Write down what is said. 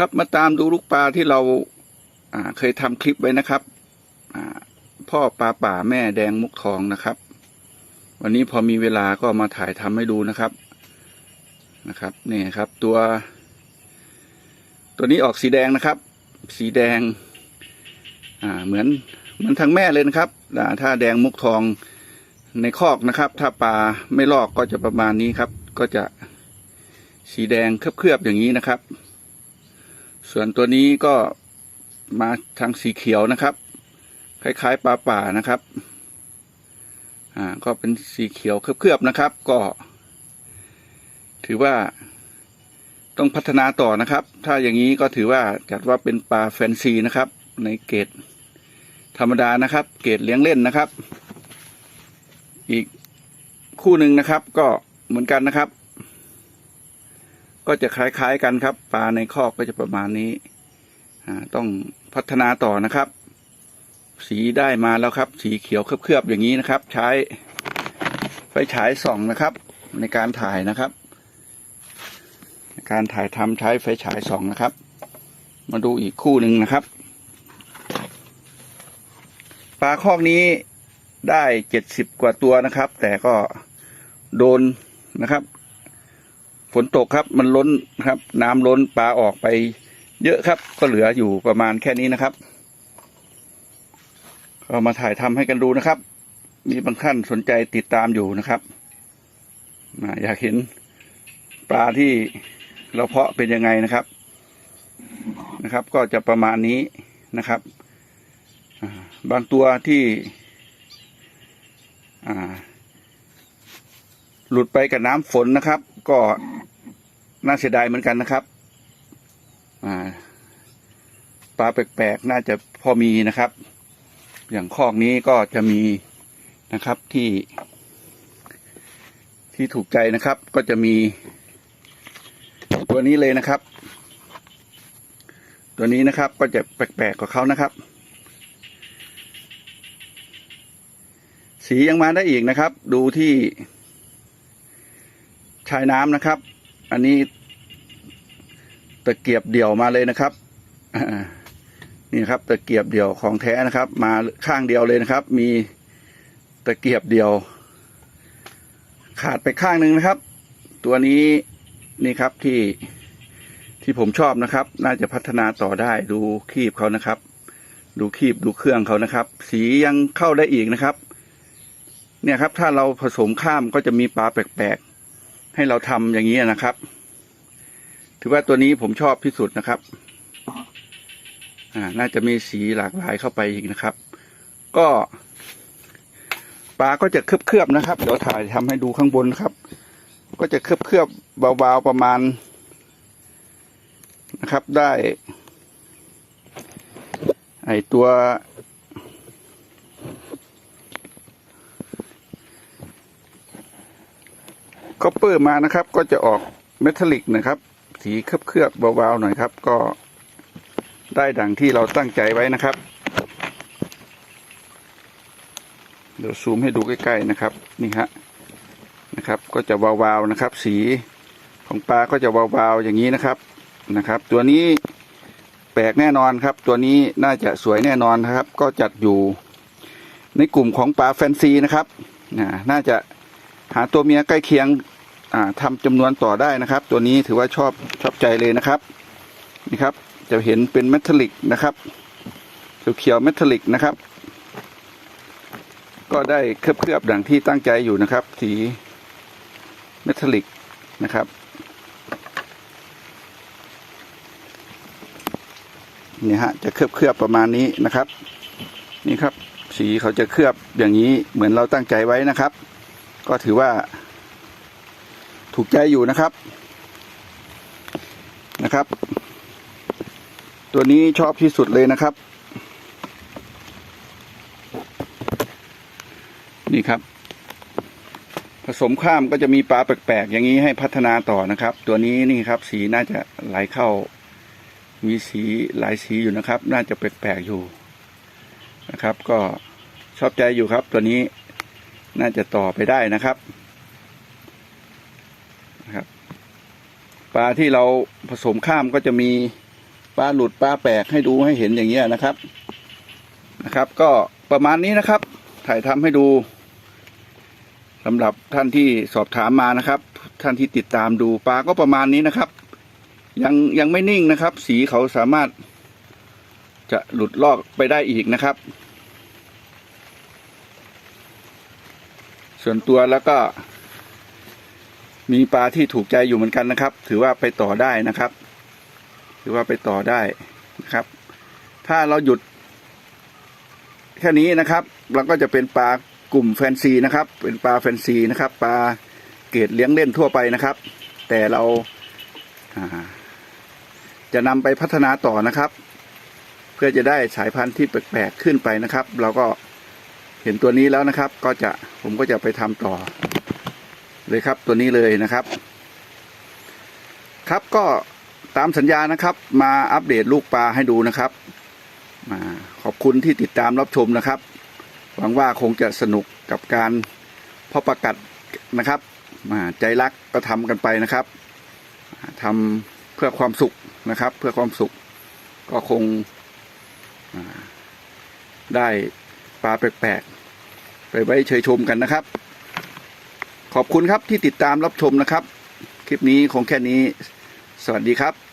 ครับมาตามดูลูกปลาที่เราเคยทำคลิปไว้นะครับพ่อปลาป่าแม่แดงมุกทองนะครับ วันนี้พอมีเวลาก็มาถ่ายทำให้ดูนะครับนะครับนี่ครับ ตัว ตัวนี้ออกสีแดงนะครับ สีแดงอ่าเหมือนเหมือนทางแม่เลยนะครับถ้าแดงมุกทองในคอกนะครับ ถ้าปลาไม่ลอกก็จะประมาณนี้ครับ ก็จะสีแดงเคลือบๆอย่างนี้นะครับ ส่วนตัวนี้ก็มาทางสีเขียวนะครับ คล้าย ๆปลาป่านะครับ อ่าก็เป็นสีเขียวเคลือบๆนะครับ ก็ ถือว่าต้องพัฒนาต่อนะครับ ถ้าอย่างนี้ก็ถือว่าจัดว่าเป็นปลาแฟนซีนะครับ ในเกรดธรรมดานะครับ เกรดเลี้ยงเล่นนะครับ อีกคู่หนึ่งนะครับ ก็เหมือนกันนะครับ ก็จะคล้ายๆกันครับ ปลาในคอกก็จะประมาณนี้ต้องพัฒนาต่อนะครับ สีได้มาแล้วครับ สีเขียวเคลือบๆอย่างนี้นะครับ ใช้ไฟฉายส่องนะครับ ในการถ่ายนะครับการถ่ายทำใช้ไฟฉายส่องนะครับ มาดูอีกคู่หนึ่งนะครับ ปลาคอกนี้ได้เจ็ดสิบกว่าตัวนะครับ แต่ก็โดนนะครับ ฝนตกครับมันล้นครับ น้ำล้นปลาออกไป เยอะครับ ก็เหลืออยู่ประมาณแค่นี้นะครับก็มาถ่ายทำให้กันดูนะครับ มีบางท่านสนใจติดตามอยู่นะครับอ่าอยากเห็นปลาที่เราเพาะเป็นยังไงนะครับนะครับ ก็จะประมาณนี้นะครับบางตัวที่หลุดไปกับน้ำฝนนะครับ ก็ น่าเสียดายเหมือนกันนะครับ อ่า ปลาแปลกๆ น่าจะพอมีนะครับ อย่างคอกนี้ก็จะมีนะครับที่ ที่ถูกใจนะครับ ก็จะมีตัวนี้เลยนะครับ ตัวนี้นะครับก็จะแปลกๆกว่าเขานะครับ สียังมาได้อีกนะครับ ดูที่ชายน้ำนะครับ อันนี้ตะเกียบเดี่ยวมาเลยนะครับนี่ครับตะเกียบเดี่ยวของแท้นะครับ มาข้างเดียวเลยนะครับ มีตะเกียบเดี่ยว ขาดไปข้างหนึ่งนะครับ ตัวนี้นี่ครับที่ที่ผมชอบนะครับ น่าจะพัฒนาต่อได้ดูคีบเขานะครับ ดูคีบดูเครื่องเขานะครับ สียังเข้าได้อีกนะครับ เนี่ยครับถ้าเราผสมข้ามก็จะมีปลาแปลกๆ ให้เราทำอย่างนี้นะครับ ถือว่าตัวนี้ผมชอบที่สุดนะครับอ่าน่าจะมีสีหลากหลายเข้าไปอีกนะครับ ก็ปลาก็จะเคลือบๆนะครับ เดี๋ยวถ่ายทำให้ดูข้างบนครับ ก็จะเคลือบๆเบาๆประมาณนะครับได้ ไอตัว ก็เปิดมานะครับ ก็จะออกเมทัลลิกนะครับ สีเคลือบๆเบาๆหน่อยครับ ก็ได้ดังที่เราตั้งใจไว้นะครับ เดี๋ยวซูมให้ดูใกล้ๆนะครับนี่ฮะนะครับ ก็จะวาวๆนะครับ สีของปลาก็จะวาวๆอย่างนี้นะครับนะครับ ตัวนี้แปลกแน่นอนครับ ตัวนี้น่าจะสวยแน่นอนนะครับ ก็จัดอยู่ในกลุ่มของปลาแฟนซีนะครับน่าจะ หาตัวเมียใกล้เคียงอ่าทำจำนวนต่อได้นะครับ ตัวนี้ถือว่าชอบชอบใจเลยนะครับนี่ครับ จะเห็นเป็นเมทัลลิกนะครับเขียวเมทัลลิกนะครับ ก็ได้เคลือบๆดังที่ตั้งใจอยู่นะครับ สีเมทัลลิกนะครับนี่ฮะจะเคลือบๆประมาณนี้นะครับ นี่ครับ สีเขาจะเคลือบอย่างนี้เหมือนเราตั้งใจไว้นะครับ ก็ถือว่า ถูกใจอยู่นะครับนะครับ ตัวนี้ชอบที่สุดเลยนะครับ นี่ครับ ผสมข้ามก็จะมีปลาแปลกๆ อย่างนี้ให้พัฒนาต่อนะครับ ตัวนี้นี่ครับสีน่าจะไหลเข้า มีสีหลายสีอยู่นะครับ น่าจะแปลกๆอยู่นะครับ ก็ชอบใจอยู่ครับตัวนี้ น่าจะต่อไปได้นะครับนะครับ ปลาที่เราผสมข้ามก็จะมีปลาหลุดปลาแปลกให้ดูให้เห็นอย่างเงี้ยนะครับนะครับ ก็ประมาณนี้นะครับ ถ่ายทำให้ดูสำหรับท่านที่สอบถามมานะครับ ท่านที่ติดตามดูปลาก็ประมาณนี้นะครับ ยังยังไม่นิ่งนะครับ สีเขาสามารถจะหลุดลอกไปได้อีกนะครับ ส่วนตัวแล้วก็ มีปลาที่ถูกใจอยู่เหมือนกันนะครับ ถือว่าไปต่อได้นะครับ ถือว่าไปต่อได้นะครับ ถ้าเราหยุด แค่นี้นะครับ เราก็จะเป็นปลากลุ่มแฟนซีนะครับ เป็นปลาแฟนซีนะครับ ปลาเกรดเลี้ยงเล่นทั่วไปนะครับ แต่เราอ่าจะนำไปพัฒนาต่อนะครับ เพื่อจะได้สายพันธุ์ที่แปลกๆขึ้นไปนะครับ เราก็ เห็นตัวนี้แล้วนะครับ ก็จะผมก็จะไปทำต่อ เลยครับตัวนี้เลยนะครับ ครับก็ตามสัญญานะครับ มาอัปเดตลูกปลาให้ดูนะครับมาขอบคุณที่ติดตามรับชมนะครับ หวังว่าคงจะสนุกกับการเพาะประกัดนะครับมาใจรักก็ทำกันไปนะครับทำเพื่อความสุขนะครับ เพื่อความสุขก็คงได้ ปลาแปลกๆ ไปไว้เชยชมกันนะครับ ขอบคุณครับที่ติดตามรับชมนะครับ คลิปนี้คงแค่นี้ สวัสดีครับ